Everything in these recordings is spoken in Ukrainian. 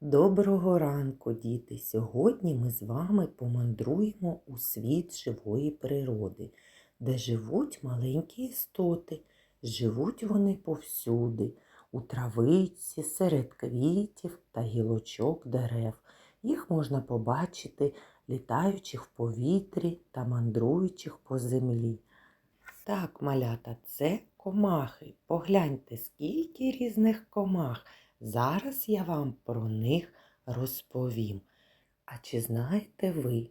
Доброго ранку, діти! Сьогодні ми з вами помандруємо у світ живої природи, де живуть маленькі істоти. Живуть вони повсюди, у травиці, серед квітів та гілочок дерев. Їх можна побачити, літаючих в повітрі та мандруючих по землі. Так, малята, це комахи. Погляньте, скільки різних комах. Зараз я вам про них розповім. А чи знаєте ви,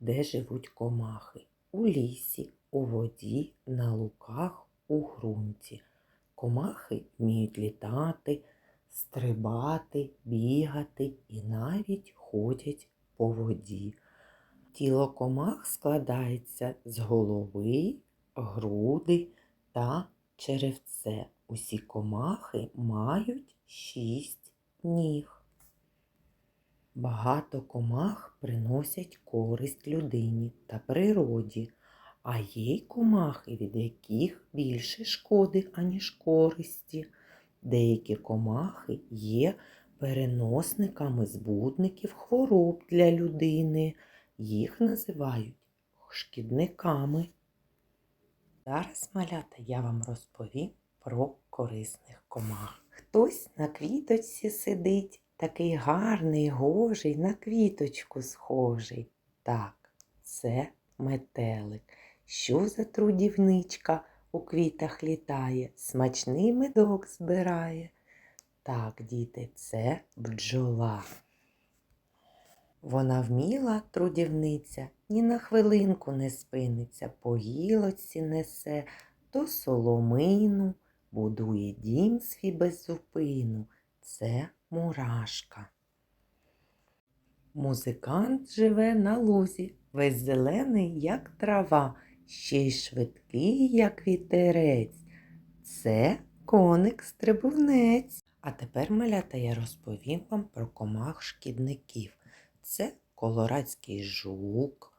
де живуть комахи? У лісі, у воді, на луках, у ґрунті. Комахи вміють літати, стрибати, бігати і навіть ходять по воді. Тіло комах складається з голови, груди та черевце. Усі комахи мають шість ніг. Багато комах приносять користь людині та природі, а є й комахи, від яких більше шкоди, аніж користі. Деякі комахи є переносниками збудників хвороб для людини. Їх називають шкідниками. Зараз, малята, я вам розповім про корисних комах. Хтось на квіточці сидить, такий гарний, гожий, на квіточку схожий. Так, це метелик. Що за трудівничка у квітах літає, смачний медок збирає. Так, діти, це бджола. Вона вміла трудівниця, ні на хвилинку не спиниться, по гілочці несе, то соломину, будує дім свій без зупину. Це мурашка. Музикант живе на лузі, весь зелений, як трава, ще й швидкий, як вітерець. Це коник-стрибунець. А тепер, малята, я розповім вам про комах шкідників. Це колорадський жук,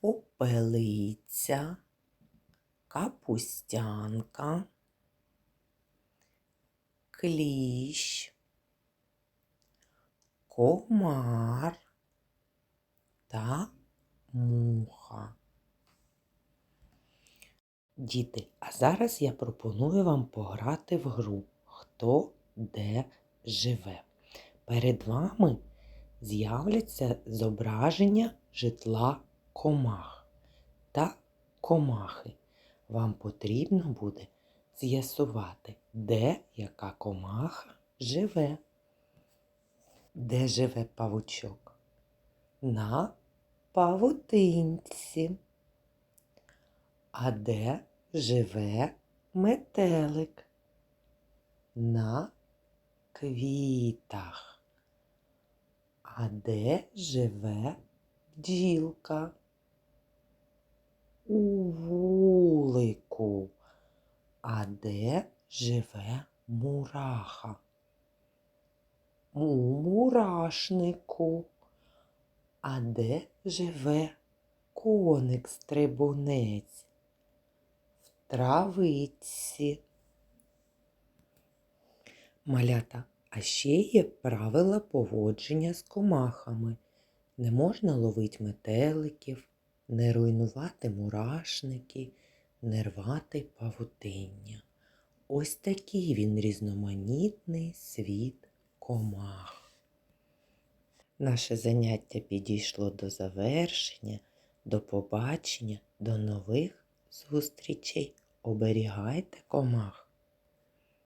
попелиця, капустянка, кліщ, комар та муха. Діти, а зараз я пропоную вам пограти в гру Хто де живе. Перед вами з'являться зображення житла комах та комахи. Вам потрібно буде з'ясувати, де яка комаха живе. Де живе павучок? На павутинці. А де живе метелик? На квітах. А де живе бджілка? У вулику. А де живе мураха? У мурашнику. А де живе коник-стрибунець? В травиці. Малята, а ще є правила поводження з комахами. Не можна ловити метеликів, не руйнувати мурашники, не рвати павутиння. Ось такий він різноманітний світ комах. Наше заняття підійшло до завершення, до побачення, до нових зустрічей. Оберігайте комах.